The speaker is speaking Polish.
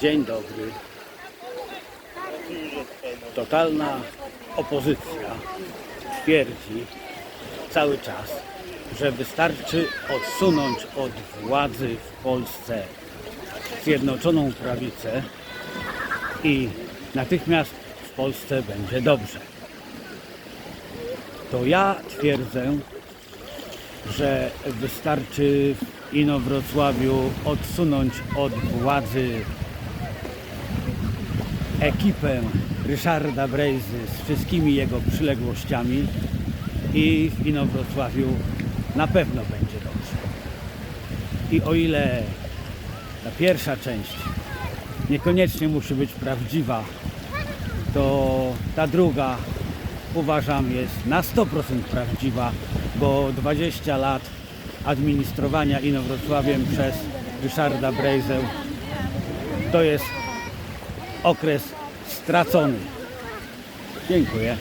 Dzień dobry. Totalna opozycja twierdzi cały czas, że wystarczy odsunąć od władzy w Polsce Zjednoczoną Prawicę i natychmiast w Polsce będzie dobrze. To ja twierdzę, że wystarczy w Inowrocławiu odsunąć od władzy ekipę Ryszarda Brejzy z wszystkimi jego przyległościami i w Inowrocławiu na pewno będzie dobrze. I o ile ta pierwsza część niekoniecznie musi być prawdziwa, to ta druga uważam jest na 100% prawdziwa, bo 20 lat administrowania Inowrocławiem przez Ryszarda Brejzę to jest okres stracony. Dziękuję.